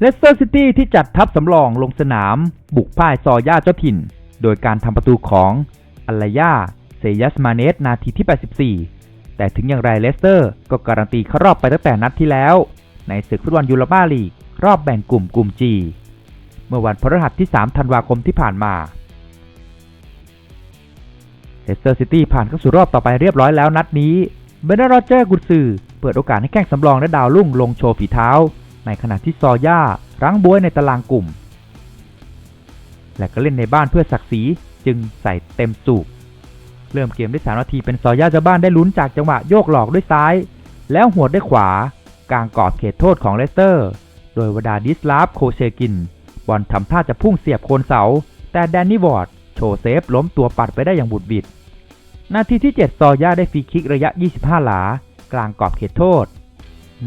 เลสเตอร์ซิตี้ที่จัดทัพสำรองลงสนาม บุกพ่ายซอย่าเจ้าถิ่น โดยการทำประตูของอัลลายาเซยัสมาเนสนาทีที่ 84 แต่ถึงอย่างไรเลสเตอร์ ก็การันตีเข้ารอบไปตั้งแต่นัดที่แล้ว ในศึกฟุตบอลยูโรปาลีก รอบแบ่งกลุ่มกลุ่ม G เมื่อวันพฤหัสที่ 3 ธันวาคมที่ผ่านมาเลสเตอร์ซิตี้ผ่านเข้าสู่รอบต่อไปเรียบร้อยแล้วนัดนี้เบรนด์โรเจอร์กุนซือเปิดโอกาสให้แข้งสำรองและดาวรุ่งลงโชว์ฝีเท้า ในขณะที่ซอย่ารั้งบวยในตารางกลุ่ม และก็เล่นในบ้านเพื่อศักดิ์ศรีจึงใส่เต็มสูบเริ่มเกมได้3นาทีเป็นซอย่าเจ้าบ้านได้ลุ้นจากจังหวะโยกหลอกด้วยซ้าย แล้วหัวดด้วยขวากลางกรอบเขตโทษของเลสเตอร์ โดยวดาดิสลาฟโคเชกิน บอลทำท่าจะพุ่งเสียบโคนเสา แต่แดนนี่วอร์ดโชว์เซฟล้มตัวปัดไปได้อย่างบุดบิด นาทีที่ 7 ซอย่าได้ฟรีคิกระยะ 25 หลา กลางกรอบเขตโทษ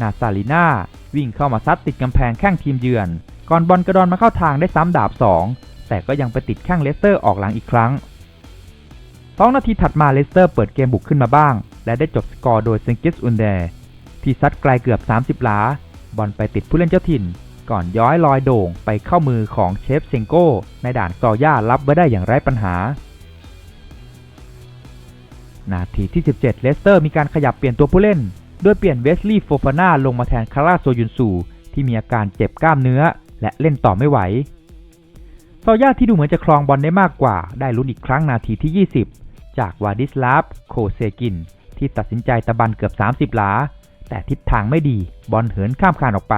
นาซาลิน่า วิ่งเข้ามาซัดติดกำแพงแข้งทีมเยือน ก่อนบอลกระดอนมาเข้าทางได้ซ้ำดาบ 2 แต่ก็ยังไปติดแข้งเลสเตอร์ออกหลังอีกครั้ง 2 นาทีถัดมาเลสเตอร์เปิดเกมบุกขึ้นมาบ้าง และได้จบสกอร์โดยเซนกิสอุนเดที่ซัดไกลเกือบ 30 หลา บอลไปติดผู้เล่นเจ้าถิ่น ก่อนย้อยลอยโด่งไปเข้ามือของเชฟเซงโกในด่านซอย่ารับไว้ได้อย่างไร้ปัญหา นาทีที่ 17 เลสเตอร์มีการขยับเปลี่ยนตัวผู้เล่น โดยเปลี่ยนเวสลีย์โฟฟาน่าลงมาแทนคาราโซยุนซูที่มีอาการเจ็บกล้ามเนื้อ และเล่นต่อไม่ไหวซอย่าที่ดูเหมือนจะครองบอลได้มากกว่า ได้ลุ้นอีกครั้งนาทีที่ 20 จากวาดิสลาฟโคเซกิน ที่ตัดสินใจตะบันเกือบ 30 หลา แต่ทิศทางไม่ดีบอลเหินข้ามคานออกไป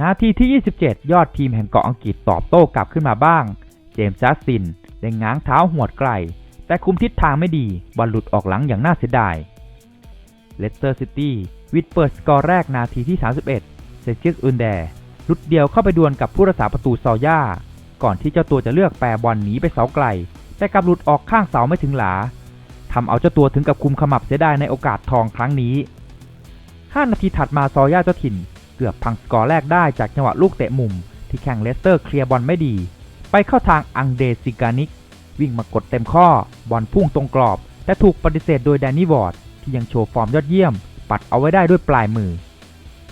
นาทีที่ 27 ยอดทีมแห่งเกาะอังกฤษตอบโต้กลับขึ้นมาบ้าง เจมส์จัสตินได้ง้างเท้าหวดไกล แต่คุมทิศทางไม่ดีบอลหลุดออกหลังอย่างน่าเสียดาย เลสเตอร์ซิตี้วิดเปิดสกอร์แรกนาทีที่ 31 เซซิสอุนแดลุดเดียวเข้าไปดวลกับผู้รักษาประตูซอย่า ก่อนที่เจ้าตัวจะเลือกแปรบอลหนีไปเสาไกล แต่กลับหลุดออกข้างเสาไม่ถึงหลาทำเอาเจ้าตัวถึงกับคุมขมับเสียดายในโอกาสทองครั้งนี้ 5 นาทีถัดมาซอย่าเจ้าถิ่น เกือบพังสกอร์แรกได้จากจังหวะลูกเตะมุม ที่แข่งเลสเตอร์เคลียร์บอลไม่ดี ไปเข้าทางอังเดซิกานิก วิ่งมากดเต็มข้อบอลพุ่งตรงกรอบ แต่ถูกปฏิเสธโดยแดนนี่วอร์ด ที่ยังโชว์ฟอร์มยอดเยี่ยม ปัดเอาไว้ได้ด้วยปลายมือ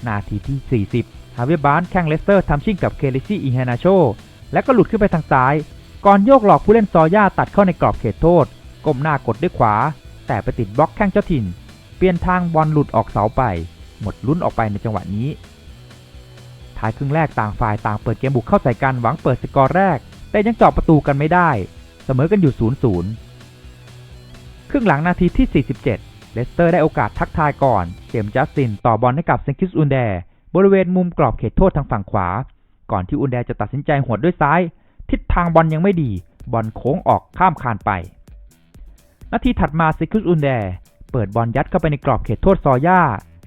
นาทีที่ 40 ฮาเวบาร์นแข่งเลสเตอร์ทำชิ่งกับเคลิซี่อีเฮนาโช และก็หลุดขึ้นไปทางซ้าย ก่อนโยกหลอกผู้เล่นซอย่าตัดเข้าในกรอบเขตโทษ ก้มหน้ากดด้วยขวา แต่ไปติดบล็อกแข้งเจ้าถิ่น เปลี่ยนทางบอลหลุดออกเสาไป หมดลุ้นออกไปในจังหวะนี้ท้ายครึ่งแรกต่างฝ่ายต่างเปิดเกมบุกเข้าใส่กันหวังเปิดสกอร์แรก แต่ยังเจาะประตูกันไม่ได้ เสมอกันอยู่ 0-0 ครึ่งหลังนาทีที่47 เลสเตอร์ได้โอกาสทักทายก่อน เจมส์จัสตินต่อบอลให้กับเซนคิสอุนแดบริเวณมุมกรอบเขตโทษทางฝั่งขวา ก่อนที่อุนแดจะตัดสินใจหวดด้วยซ้าย ทิศทางบอลยังไม่ดี บอลโค้งออกข้ามคานไป นาทีถัดมาเซนคิสอุนแดเปิดบอลยัดเข้าไปในกรอบเขตโทษซอย่า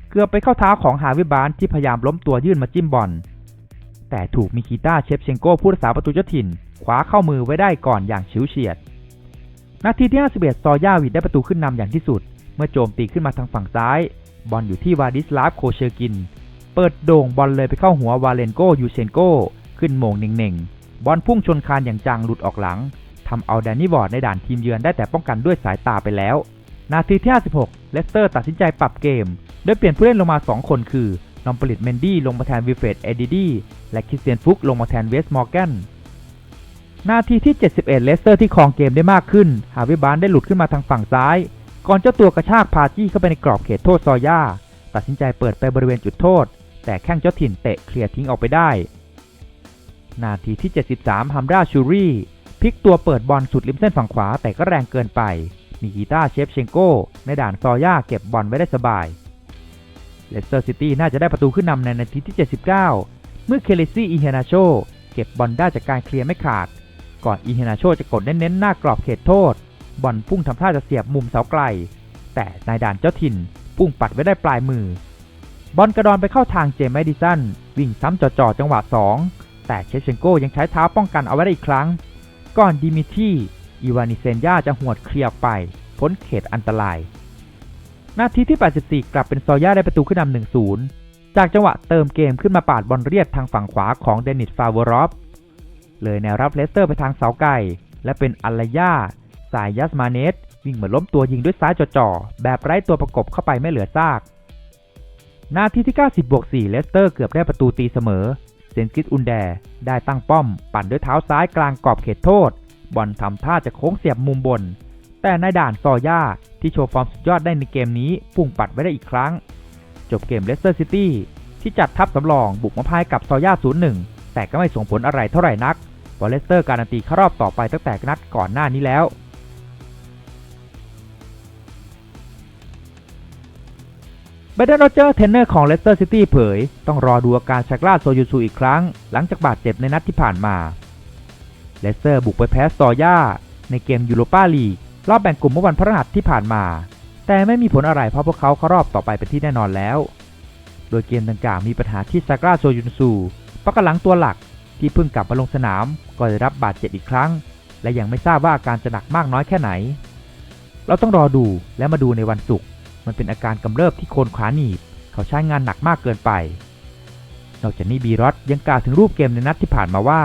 เกือบไปเข้าเท้าของฮาวิบานที่พยายามล้มตัวยื่นมาจิ้มบอล แต่ถูกมิคิต้าเชฟเชงโกผู้รักษาประตูเจ้าถิ่นคว้าเข้ามือไว้ได้ก่อนอย่างฉิวเฉียด นาทีที่ 51 ซอย่าวิดได้ประตูขึ้นนำอย่างที่สุด มื่อโจมตีขึ้นมาทางฝั่งซ้าย บอลอยู่ที่วาดิสลาฟโคเชอร์กิน เปิดโด่งบอลเลยไปเข้าหัววาเลนโกยูเชนโกขึ้นโมงเน่งๆ บอลพุ่งชนคานอย่างจังหลุดออกหลังทำเอาแดนนี่วอร์ดในด่านทีมเยือนได้แต่ป้องกันด้วยสายตาไปแล้ว นาทีที่ 56 เลสเตอร์ตัดสินใจปรับเกม โดยเปลี่ยนผู้เล่นลงมา 2 คนคือนอมปลิตเมนดี้ลงมาแทนวิเฟรดเอดิดีและคริสเตียนฟุกลงมาแทนเวสมอร์แกนนาทีที่ 71 เลสเตอร์ที่ครองเกมได้มากขึ้นฮาวิบานได้หลุดขึ้นมาทางฝั่งซ้าย ก่อนเจ้าตัวกระชากพาจี้เข้าไปในกรอบเขตโทษซอย่า ตัดสินใจเปิดไปบริเวณจุดโทษ แต่แข้งเจ้าถิ่นเตะเคลียร์ทิ้งออกไปได้ นาทีที่ 73 ฮัมราชูรีพลิกตัวเปิดบอลสุดริมเส้นฝั่งขวาแต่ก็แรงเกินไป มีกีตาเชฟเชงโก้ในด่านซอย่าเก็บบอลไว้ได้สบาย เลสเตอร์ซิตี้น่าจะได้ประตูขึ้นนำในนาทีที่ 79 เมื่อเคเลซี่อีเฮนาโชเก็บบอลได้จากการเคลียร์ไม่ขาด ก่อนอีเฮนาโชจะกดเน้นๆหน้ากรอบเขตโทษ บอลพุ่งทำท่าจะเสียบมุมเสาไกล แต่นายด่านเจ้าถิ่นพุ่งปัดไว้ได้ปลายมือ บอลกระดอนไปเข้าทางเจมส์แมดิสันวิ่งซ้ำจ่อๆจังหวะ 2 แต่เชฟเชนโกยังใช้เท้าป้องกันเอาไว้ได้อีกครั้ง ก่อนดิมิทีอีวานิเซนยาจะหวดเคลียร์ไป พ้นเขตอันตราย นาทีที่ 84 กลับเป็นซอย่าได้ประตูขึ้นนำ1-0 จากจังหวะเติมเกมขึ้นมาปาดบอลเรียบทางฝั่งขวาของเดนิสฟาวรอฟเลยแนวรับเลสเตอร์ไปทางเสาไก่และเป็นอัลลายา สายยัสมาเนสวิ่งเหมือนล้มตัวยิงด้วยซ้ายจ่อๆ แบบไร้ตัวประกบเข้าไปไม่เหลือซาก นาทีที่ 90บวก4เลสเตอร์เกือบได้ประตูตีเสมอ เซนกิสอุนแดได้ตั้งป้อม ปั่นด้วยเท้าซ้ายกลางกรอบเขตโทษ บอลทำท่าจะโค้งเสียบมุมบน แต่ในด่านซอย่าที่โชว์ฟอร์มสุดยอดได้ในเกมนี้พุ่งปัดไว้ได้อีกครั้ง จบเกมเลสเตอร์ซิตี้ที่จัดทัพสำรองบุกมาพ่ายกับซอย่า0-1 แต่ก็ไม่ส่งผลอะไรเท่าไหร่นักเพราะเลสเตอร์การันตีเข้ารอบต่อไปตั้งแต่นัดก่อนหน้านี้แล้ว เบเดนโรเจอร์เทนเนอร์ของเลสเตอร์ซิตี้เผย ต้องรอดูอาการชักลาโซยูซูอีกครั้ง หลังจากบาดเจ็บในนัดที่ผ่านมาเลสเตอร์บุกไปแพ้ซอย่าในเกมยูโรปาลีกรอบแบ่งกลุ่มเมื่อวันพฤหัสที่ผ่านมา แต่ไม่มีผลอะไรเพราะพวกเขาเข้ารอบต่อไปเป็นที่แน่นอนแล้ว โดยเกมดังกล่าวมีปัญหาที่ซากราโซยุนซูปักหลังตัวหลักที่เพิ่งกลับมาลงสนามก็ได้รับบาดเจ็บอีกครั้ง และยังไม่ทราบว่าอาการจะหนักมากน้อยแค่ไหน เราต้องรอดูและมาดูในวันศุกร์ มันเป็นอาการกำเริบที่โคนขาหนีบ เขาใช้งานหนักมากเกินไป นอกจากนี้บีรอสยังกล่าวถึงรูปเกมในนัดที่ผ่านมาว่า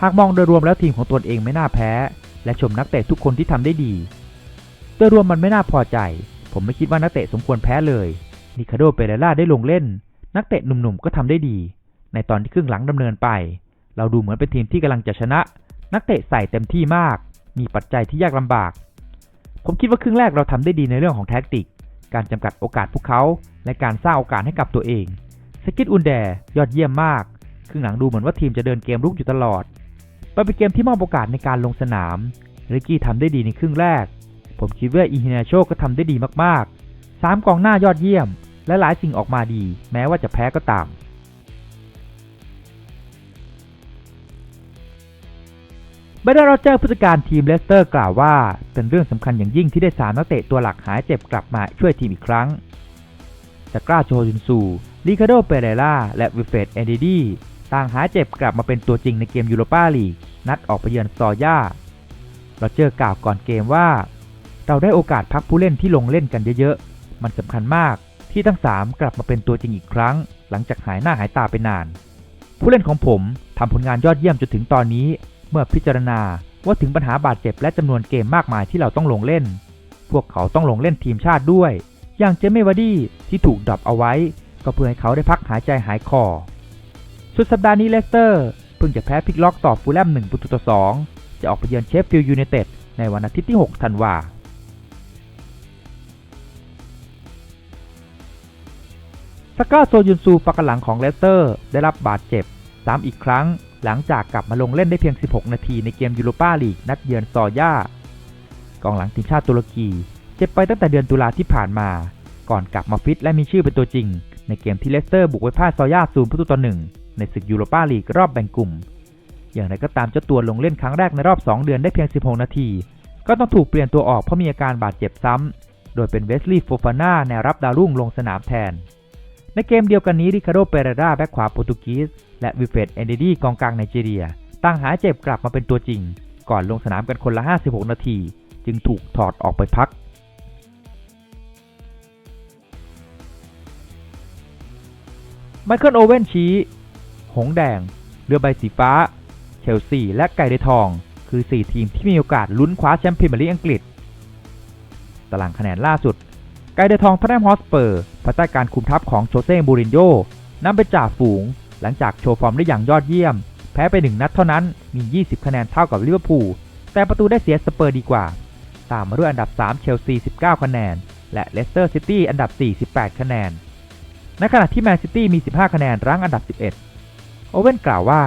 หากมองโดยรวมแล้วทีมของตนเองไม่น่าแพ้ และชมนักเตะทุกคนที่ทำได้ดี โดยรวมมันไม่น่าพอใจ ผมไม่คิดว่านักเตะสมควรแพ้เลยนิคาโดเปเรล่าได้ลงเล่น นักเตะหนุ่มๆก็ทำได้ดี ในตอนที่ครึ่งหลังดำเนินไป เราดูเหมือนเป็นทีมที่กำลังจะชนะ นักเตะใส่เต็มที่มาก มีปัจจัยที่ยากลำบาก ผมคิดว่าครึ่งแรกเราทำได้ดีในเรื่องของแท็กติก การจำกัดโอกาสพวกเขา และการสร้างโอกาสให้กับตัวเองสกิทอุนแดยอดเยี่ยมมาก ครึ่งหลังดูเหมือนว่าทีมจะเดินเกมรุกอยู่ตลอดไปเป็นเกมที่มอบโอกาสในการลงสนามริกี้ทำได้ดีในครึ่งแรก ผมคิดว่าอิฮินาโชก็ทำได้ดีมากๆสามกองหน้ายอดเยี่ยม และหลายสิ่งออกมาดี แม้ว่าจะแพ้ก็ตาม บรดโรเจอร์ผู้จัดการทีมเลสเตอร์กล่าวว่า เป็นเรื่องสำคัญอย่างยิ่งที่ได้สามนักเตะตัวหลักหายเจ็บกลับมาช่วยทีมอีกครั้งจากกล้าโชยุนซูลิคาโดเปเรล่าและวิเฟตเอนดิดีต่างหายเจ็บกลับมาเป็นตัวจริงในเกมยูโรปาลีกนัดออกไปเยือนซอย่าโรเจอร์กล่าวก่อนเกมว่า เราได้โอกาสพักผู้เล่นที่ลงเล่นกันเยอะๆ มันสำคัญมากที่ทั้ง 3 กลับมาเป็นตัวจริงอีกครั้ง หลังจากหายหน้าหายตาไปนาน ผู้เล่นของผมทำผลงานยอดเยี่ยมจนถึงตอนนี้ เมื่อพิจารณาว่าถึงปัญหาบาดเจ็บและจำนวนเกมมากมายที่เราต้องลงเล่น พวกเขาต้องลงเล่นทีมชาติด้วย อย่างเจมี่วาดี้ที่ถูกดรอปเอาไว้ ก็เพื่อให้เขาได้พักหายใจหายคอ สุดสัปดาห์นี้เลสเตอร์เพิ่งจะแพ้พิกล็อกต่อฟูลแลม1ประตูต่อ2จะออกไปเยือนเชฟฟิลด์ยูไนเต็ดในวันอาทิตย์ที่ 6 ธันวาสก้าโซยุนซูปักหลังของเลสเตอร์ได้รับบาดเจ็บซ้ำอีกครั้ง หลังจากกลับมาลงเล่นได้เพียง 16 นาทีในเกมยูโรปาลีกนัดเยือนซอย่ากองหลังทีมชาติตุรกีเจ็บไปตั้งแต่เดือนตุลาที่ผ่านมา ก่อนกลับมาฟิตและมีชื่อเป็นตัวจริง ในเกมที่เลสเตอร์บุกไปพ่ายซอย่าศูนย์ประตูต่อหนึ่งในศึกยูโรปาลีกรอบแบ่งกลุ่ม อย่างไรก็ตามเจ้าตัวลงเล่นครั้งแรกในรอบ 2 เดือนได้เพียง 16 นาที ก็ต้องถูกเปลี่ยนตัวออกเพราะมีอาการบาดเจ็บซ้ำ โดยเป็นเวสลีย์โฟฟาน่าแนวรับดาวรุ่งลงสนามแทน ในเกมเดียวกันนี้ริคาโดเปเรราแบ็กขวาโปรตุกีสและวิเฟตเอนเดดีกองกลางไนจีเรียต่างหายเจ็บกลับมาเป็นตัวจริง ก่อนลงสนามกันคนละ 56 นาที จึงถูกถอดออกไปพักไมเคิลโอเว่นชี้ หงแดง เรือใบสีฟ้า เชลซี และไก่ไดทอง คือ 4 ทีมที่มีโอกาสลุ้นคว้าแชมป์พรีเมียร์ลีกอังกฤษ ตารางคะแนนล่าสุด ไก่ไดทองทอนแนมฮอสเปอร์ภายใต้การคุมทัพของโชเซ่บูรินโญ่นำไปจ่าฝูง หลังจากโชว์ฟอร์มได้อย่างยอดเยี่ยม แพ้ไป 1 นัดเท่านั้นมี 20 คะแนนเท่ากับลิเวอร์พูลแต่ประตูได้เสียสเปอร์ดีกว่า ตามมาด้วยอันดับ 3 เชลซี 19 คะแนน และเลสเตอร์ซิตี้อันดับ4 18คะแนน ในขณะที่แมนซิตี้มี 15 คะแนนรั้งอันดับ 11 โอเว่นกล่าวว่า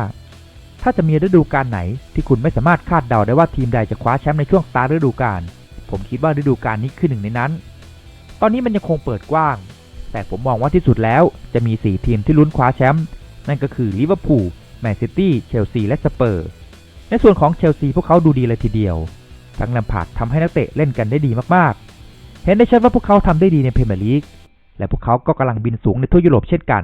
ถ้าจะมีฤดูกาลไหน ที่คุณไม่สามารถคาดเดาได้ว่าทีมใดจะคว้าแชมป์ในช่วงตาฤดูกาลผมคิดว่าฤดูกาลนี้คือหนึ่งในนั้น ตอนนี้มันยังคงเปิดกว้าง แต่ผมมองว่าที่สุดแล้วจะมี 4 ทีมที่ลุ้นคว้าแชมป์นั่นก็คือลิเวอร์พูลแมนซิตี้เชลซีและสเปอร์ในส่วนของเชลซีพวกเขาดูดีเลยทีเดียว ทั้งลำพาดทำให้นักเตะเล่นกันได้ดีมากๆ เห็นได้ชัดว่าพวกเขาทำได้ดีในพรีเมียร์ลีกและพวกเขาก็กำลังบินสูงในทั่วยุโรปเช่นกัน